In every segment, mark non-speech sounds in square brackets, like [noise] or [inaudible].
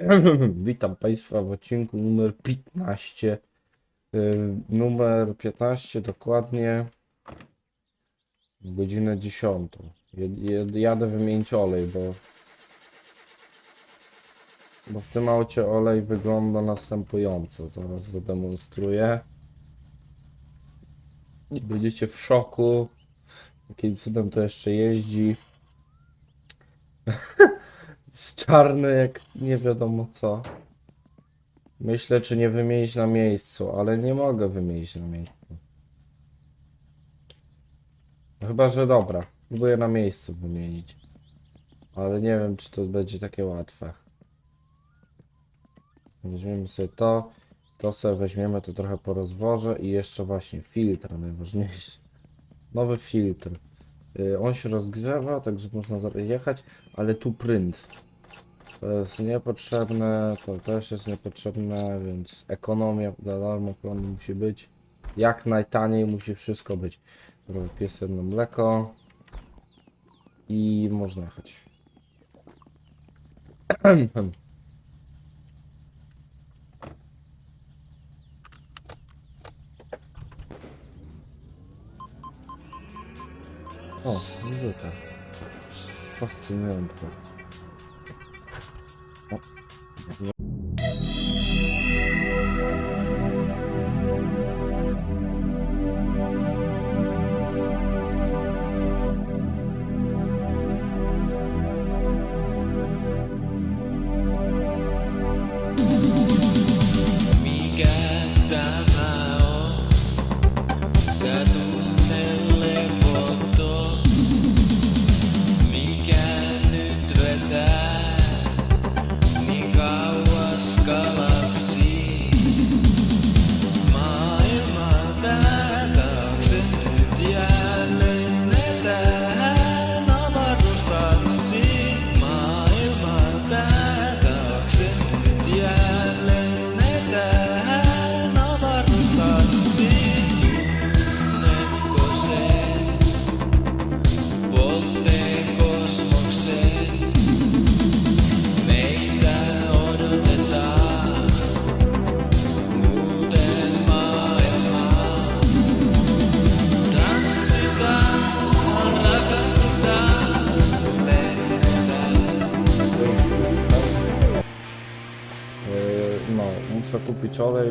[laughs] Witam Państwa w odcinku numer 15. Y, Numer 15 dokładnie godzinę 10. Jed- jed- Jadę wymienić olej, bo bo w tym aucie olej wygląda następująco. Zaraz zademonstruję. I będziecie w szoku. Jakim cudem to jeszcze jeździ. [laughs] Jest czarny jak nie wiadomo co. Myślę, czy nie wymienić na miejscu, ale nie mogę wymienić na miejscu. No Chyba, że dobra. Próbuję na miejscu wymienić. Ale nie wiem, czy to będzie takie łatwe. Weźmiemy sobie to. To sobie weźmiemy, to trochę porozwożę i jeszcze właśnie filtr najważniejszy. Nowy filtr. Y, On się rozgrzewa, także można jechać, ale tu pręt. To jest niepotrzebne, to też jest niepotrzebne, więc ekonomia za darmo musi być. Jak najtaniej musi wszystko być. Dobra, pies jedno mleko. I można jechać. [clears throat] O, muzyka. Fascynujące. Yeah.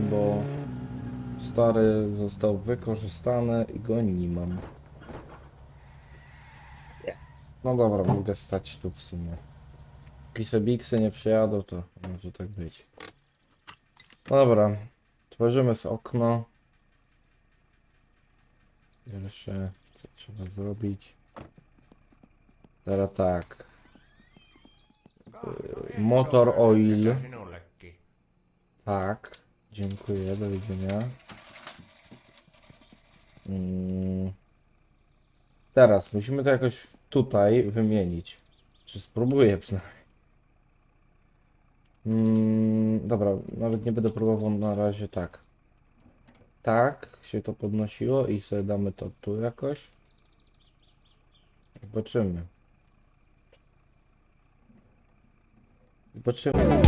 Bo stary został wykorzystany i go nie mam. No dobra, mogę stać tu w sumie. Póki se biksy nie przyjadą, to może tak być. Dobra, tworzymy z okno. Pierwsze, co trzeba zrobić. Teraz tak. Motor oil. Tak, dziękuję, do widzenia. Teraz musimy to jakoś tutaj wymienić. Czy spróbuję przynajmniej. Mm, dobra, nawet nie będę próbował na razie tak. Tak się to podnosiło i sobie damy to tu jakoś. Zobaczymy. Zobaczymy.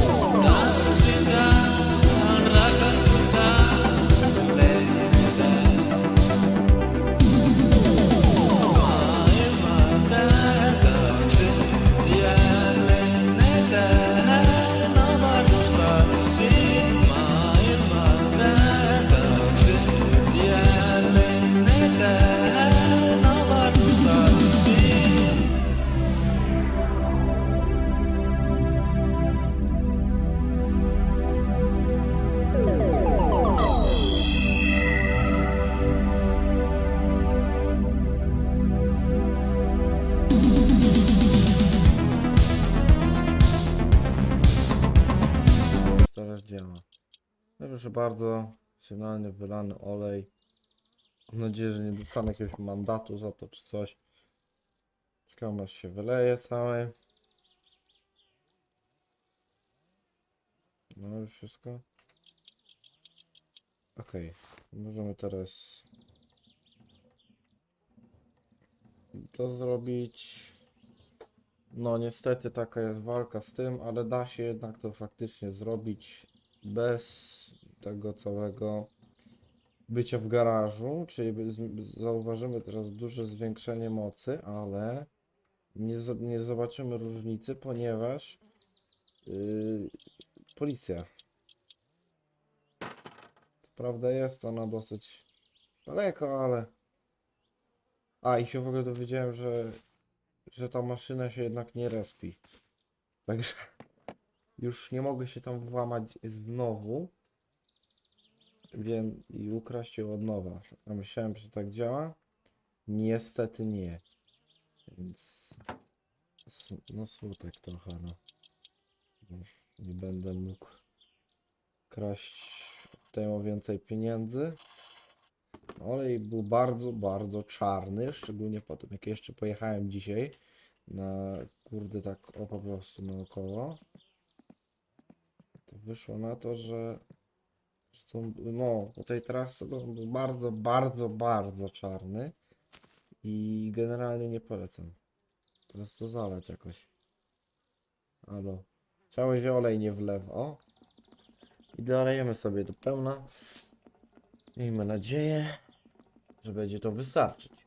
No proszę bardzo, finalnie wylany olej. Mam nadzieję, że nie dostanę jakiegoś mandatu za to czy coś. Czekam aż się wyleje cały. No już wszystko. Okej, możemy teraz to zrobić. No niestety taka jest walka z tym, ale da się jednak to faktycznie zrobić bez tego całego bycia w garażu, czyli zauważymy teraz duże zwiększenie mocy, ale nie, nie zobaczymy różnicy, ponieważ yy, policja. Co prawda jest ona dosyć daleko, ale... A, i się w ogóle dowiedziałem, że że ta maszyna się jednak nie respi. Także [laughs] już nie mogę się tam włamać znowu więc i ukraść ją od nowa. A myślałem, że tak działa. Niestety nie. Więc no smutek trochę, no. Nie będę mógł kraść temu więcej pieniędzy. Olej był bardzo, bardzo czarny, szczególnie po tym, jak jeszcze pojechałem dzisiaj na, kurde, tak o po prostu naokoło. To wyszło na to, że, no, to on był bardzo, bardzo, bardzo czarny i generalnie nie polecam. Teraz to zalać jakoś. Albo chciałeś olej nie wlew, o. I dolejemy sobie do pełna. Miejmy nadzieję, że będzie to wystarczyć.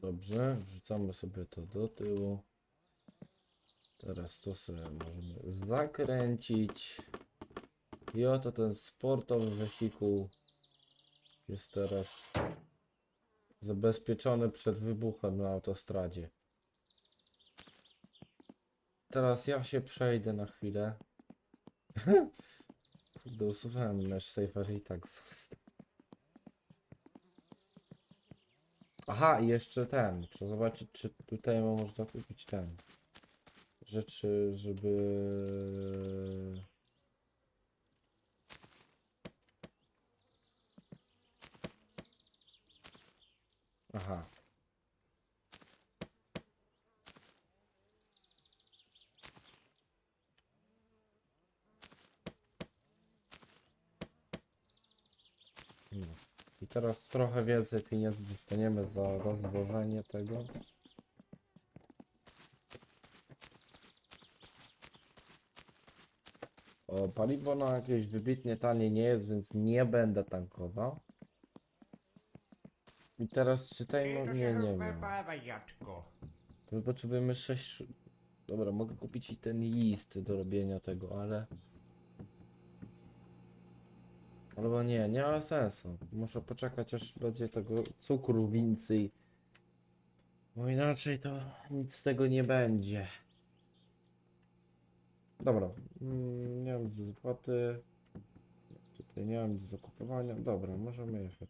Dobrze, wrzucamy sobie to do tyłu. Teraz to sobie możemy zakręcić. I oto ten sportowy wehikuł jest teraz zabezpieczony przed wybuchem na autostradzie. Teraz ja się przejdę na chwilę. [laughs] Kurde, usuwałem nasz safer i tak [laughs] został. Aha, i jeszcze ten. Trzeba zobaczyć, czy tutaj można kupić ten rzeczy, żeby... Aha. Teraz trochę więcej pieniędzy dostaniemy za rozwożenie tego. O, paliwo na jakieś wybitnie tanie nie jest, więc nie będę tankował. I teraz czytajmy, nie, nie wiem. my potrzebujemy 6... Dobra, mogę kupić i ten list do robienia tego, ale... Albo nie, nie ma sensu. Muszę poczekać aż będzie tego cukru więcej. Bo inaczej to nic z tego nie będzie. Dobra, mm, nie mam nic do zapłaty. Tutaj nie mam nic do kupowania. Dobra, możemy jechać.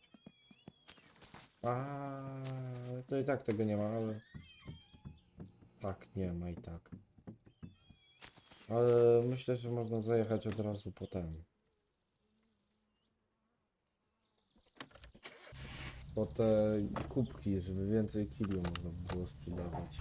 A, to i tak tego nie ma, ale... Tak, nie ma i tak. Ale myślę, że można zajechać od razu potem. Po te kubki, żeby więcej kili można by było sprzedawać.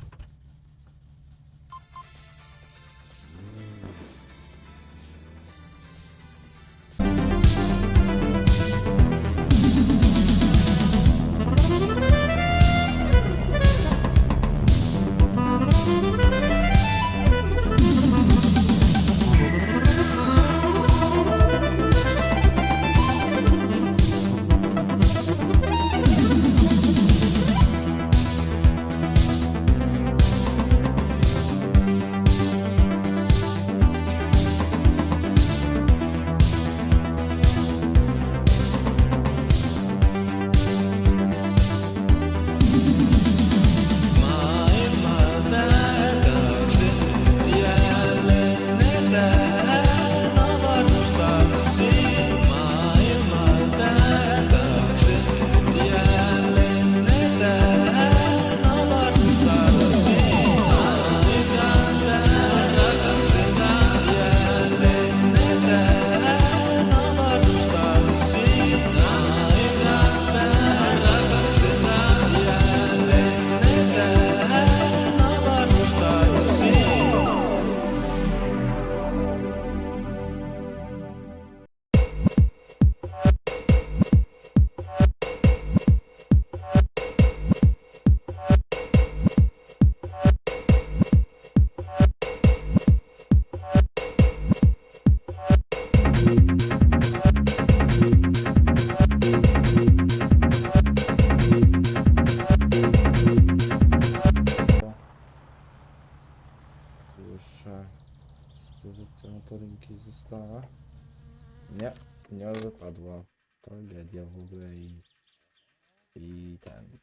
Ten...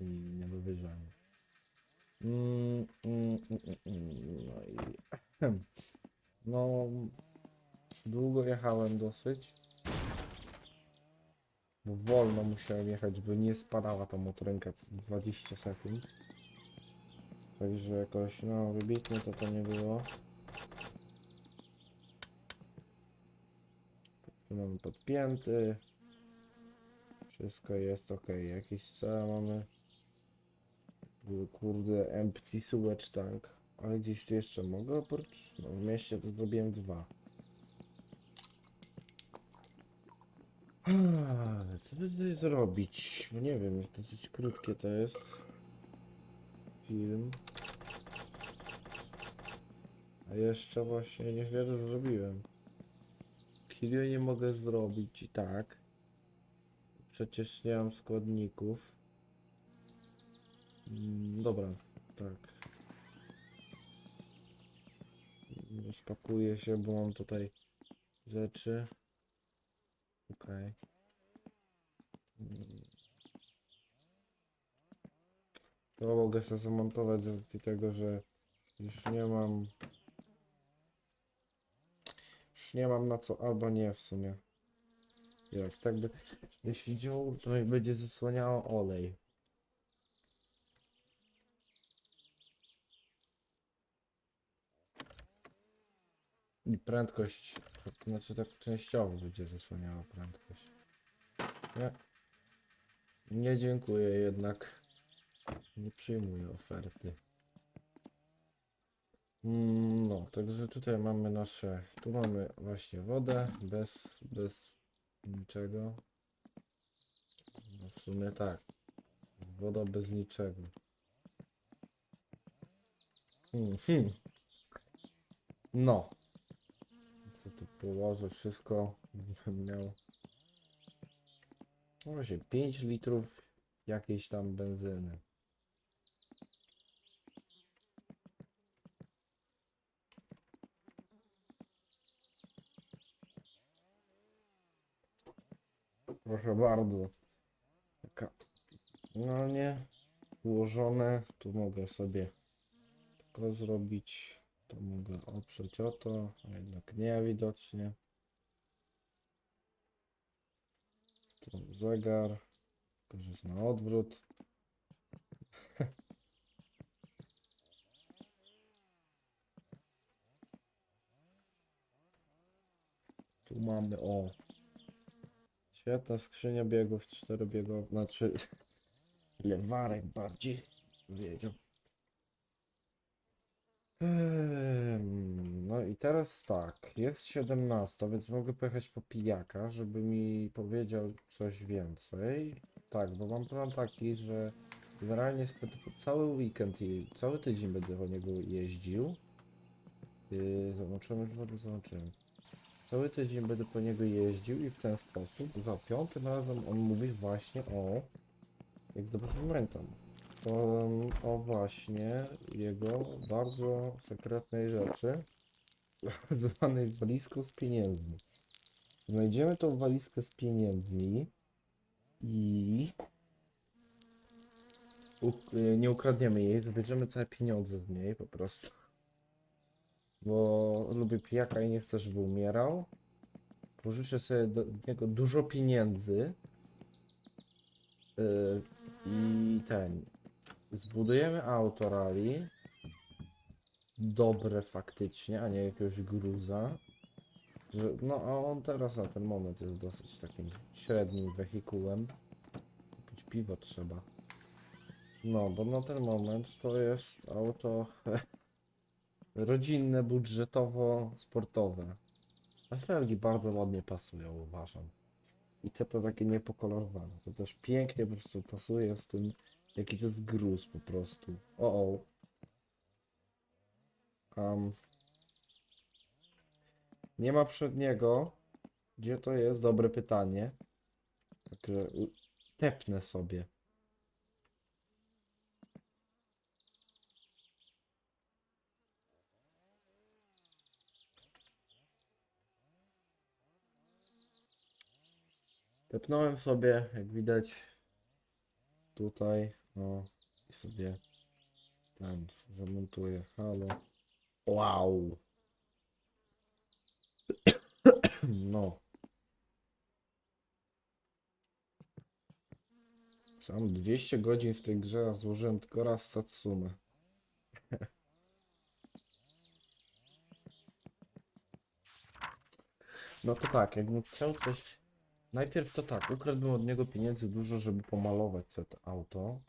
I nie dowierzamy. Mm, mm, mm, mm, mm, no i... [clears throat] No... Długo jechałem dosyć. Bo wolno musiałem jechać, by nie spadała ta motorynka co 20 sekund. Także jakoś, no, wybitnie to to nie było. Tu mamy podpięty. Wszystko jest ok. Jakiś cel mamy. Kurde, empty sewage tank. Ale gdzieś tu jeszcze mogę oprócz? No w mieście to zrobiłem dwa. Ale co by tutaj zrobić? Bo nie wiem, dosyć krótkie to jest. Film. A jeszcze właśnie niewiele zrobiłem. Kiedy nie mogę zrobić i tak. Przecież nie mam składników. Mm, dobra, tak. Spakuję się, bo mam tutaj rzeczy. Okej. Mm. To mogę sobie zamontować z tego, że już nie mam już nie mam na co, albo nie w sumie. Jak tak by, działo, to mi będzie zasłaniało olej. I prędkość, to znaczy tak częściowo będzie zasłaniała prędkość. Nie. Nie dziękuję jednak. Nie przyjmuję oferty. Mm, No, także tutaj mamy nasze, tu mamy właśnie wodę bez, bez niczego. No w sumie tak, woda bez niczego. Hmm, hmm. No, co tu położę wszystko, bym miał właśnie 5 litrów jakiejś tam benzyny. Proszę bardzo. Taka, no nie, ułożone. Tu mogę sobie tylko zrobić. To mogę oprzeć o to, a jednak nie widocznie. Tu mam zegar. Tylko, że jest na odwrót. [laughs] Tu mamy o Świetna skrzynia biegów, czterobiegowa, znaczy lewarek bardziej wiedział. Ehm, No i teraz tak, jest 17, więc mogę pojechać po pijaka, żeby mi powiedział coś więcej. Tak, bo mam plan taki, że generalnie cały weekend i cały tydzień będę po niego jeździł. Yy, zobaczymy, zobaczymy. Cały tydzień będę po niego jeździł i w ten sposób za piątym razem on mówi właśnie o, jak dobrze pamiętam, o, o właśnie jego bardzo sekretnej rzeczy, [laughs] zwanej walizką z pieniędzmi. Znajdziemy tą walizkę z pieniędzmi i nie ukradniemy jej, zabierzemy całe pieniądze z niej po prostu bo lubię pijaka i nie chcę, żeby umierał. Pożyczę sobie do niego dużo pieniędzy. Yy, I ten. Zbudujemy auto rally. Dobre faktycznie, a nie jakiegoś gruza. Że, no a on teraz na ten moment jest dosyć takim średnim wehikułem. Kupić piwo trzeba. No, bo na ten moment to jest auto rodzinne, budżetowo, sportowe. A felgi bardzo ładnie pasują, uważam. I te to takie niepokolorowane. To też pięknie po prostu pasuje z tym, jaki to jest gruz po prostu. O, o. Um, nie ma przedniego. Gdzie to jest? Dobre pytanie. Także tepnę sobie. Wepnąłem sobie, jak widać, tutaj, no i sobie ten zamontuję. Halo. Wow. [coughs] No. Sam 200 godzin w tej grze, a złożyłem tylko raz Satsumę. [laughs] No to tak, jakbym chciał coś... Najpierw to tak, ukradłbym od niego pieniędzy dużo, żeby pomalować to auto.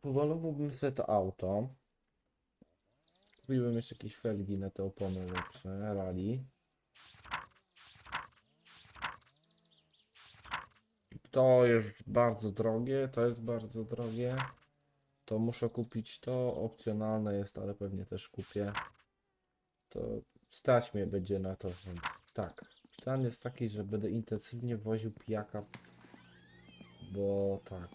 Pomalowałbym sobie to auto. Kupiłbym jeszcze jakieś felgi na te opony lepsze, rally. To jest bardzo drogie, to jest bardzo drogie. To muszę kupić to, opcjonalne jest, ale pewnie też kupię. To stać mnie będzie na to, więc tak. Plan jest taki, że będę intensywnie woził pijaka, bo tak.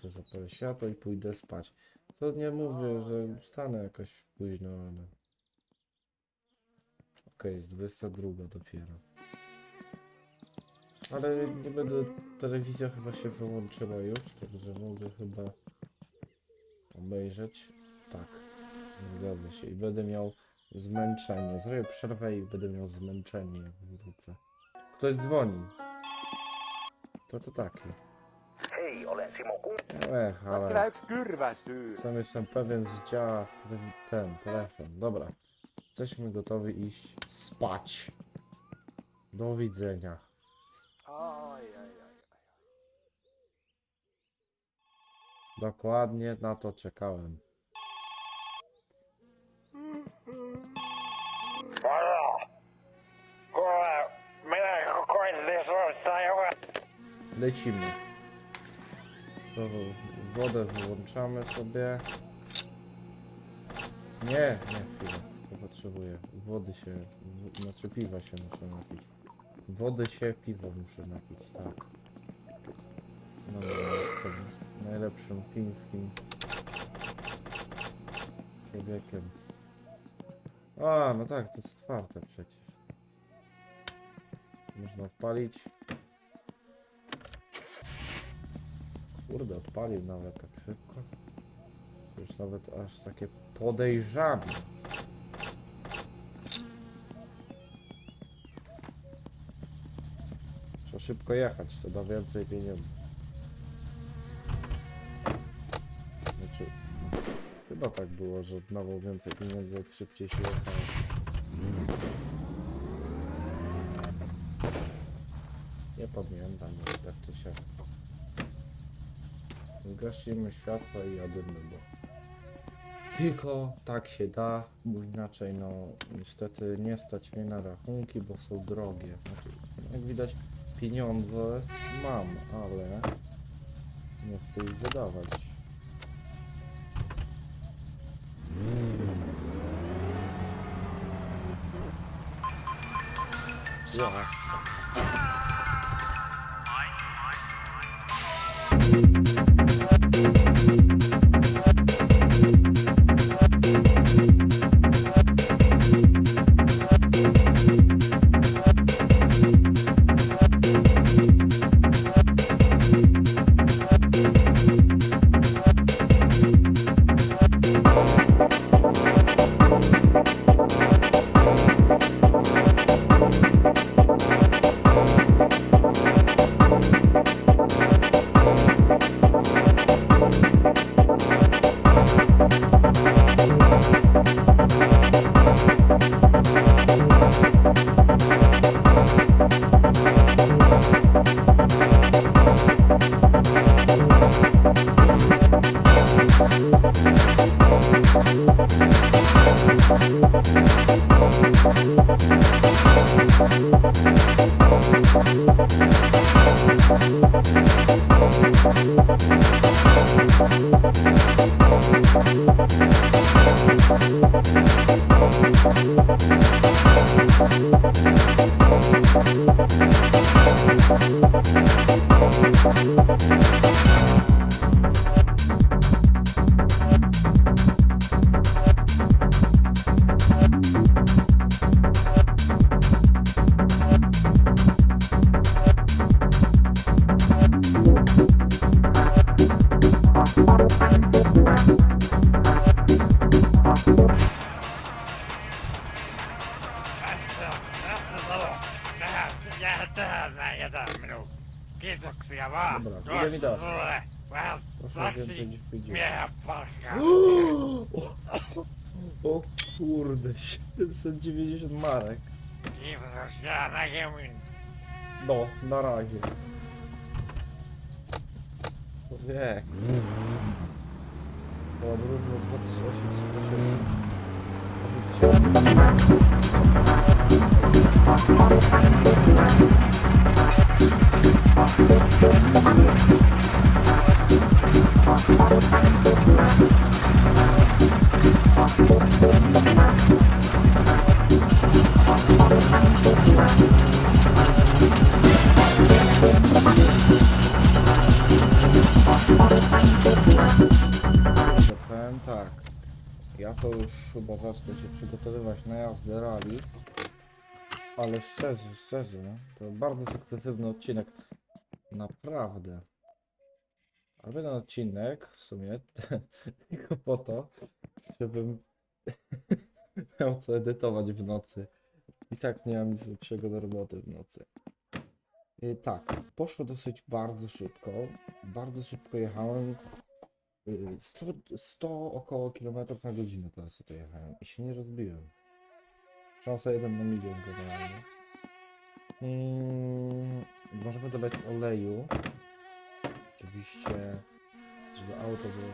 Sobie zapalę światło i pójdę spać. To nie mówię, że wstanę jakoś późno, ale... Okej, jest 22 dopiero. Ale nie będę... Telewizja chyba się wyłączyła już, także mogę chyba obejrzeć. Tak, zgadza się. I będę miał zmęczenie. Zrobię przerwę i będę miał zmęczenie, jak wrócę. Ktoś dzwoni. To to taki. Hei, olen Simo Kun. Ech, No ale... kyllä yksi. Sam jestem pewien, że działa ten, ten telefon. Dobra. Jesteśmy gotowi iść spać. Do widzenia. Ai, ai, ai, ai. Dokładnie na to czekałem. Lecimy. Wodę wyłączamy sobie. Nie, nie, chwilę. To potrzebuję. Wody się, znaczy piwa się muszę napić. Wody się, piwo muszę napić, tak. No, jestem najlepszym fińskim człowiekiem. A, no tak, to jest otwarte przecież. Można odpalić. Kurde, odpalił nawet tak szybko. Już nawet aż takie podejrzane. Trzeba szybko jechać, to da więcej pieniędzy. Znaczy, chyba tak było, że dawał więcej pieniędzy, jak szybciej się jechało. Nie pamiętam, tak to się... Gasimy światła i jadymy, bo tylko tak się da, bo inaczej no niestety nie stać mnie na rachunki, bo są drogie. Znaczy, jak widać pieniądze mam, ale nie chcę ich wydawać. Ja. 790 marek. No, na razie. Człowiek. To brudno 2808. Ja to już chyba zacznę się przygotowywać na jazdę rally. Ale szczerze, szczerze, to bardzo sukcesywny odcinek. Naprawdę. Ale ten odcinek w sumie [laughs] tylko po to, żebym [laughs] miał co edytować w nocy. I tak nie mam nic lepszego do roboty w nocy. I tak, poszło dosyć bardzo szybko. Bardzo szybko jechałem. Y, 100, 100 około kilometrów na godzinę teraz tutaj jechałem i się nie rozbiłem. Szansa 1 na milion generalnie. Mm, możemy dodać oleju. Oczywiście, żeby auto było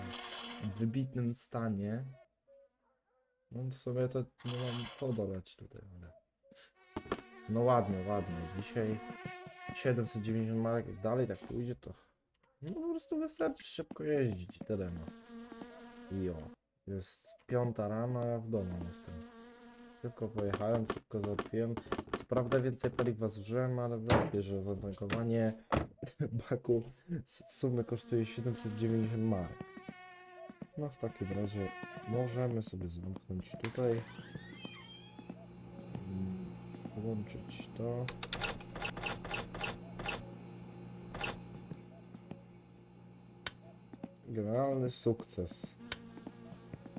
w wybitnym stanie. No w sumie to nie mam co dodać tutaj, ale... No ładnie, ładnie. Dzisiaj 790 marek, dalej tak pójdzie to... No po prostu wystarczy szybko jeździć i tyle no. I o. Jest piąta rano, a ja w domu jestem. Szybko pojechałem, szybko załatwiłem. Co prawda więcej paliwa zużyłem, ale wątpię, że zatankowanie [laughs] baku z sumy kosztuje 790 marek. No w takim razie możemy sobie zamknąć tutaj. Mm, Włączyć to. Generalny sukces.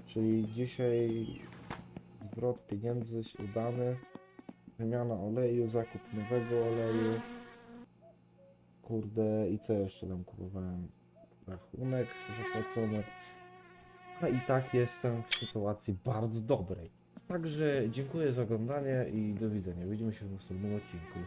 Czyli dzisiaj zwrot pieniędzy się udany. Wymiana oleju, zakup nowego oleju. Kurde, i co jeszcze tam kupowałem? Rachunek zapłacony. A i tak jestem w sytuacji bardzo dobrej. Także dziękuję za oglądanie i do widzenia. Widzimy się w następnym odcinku.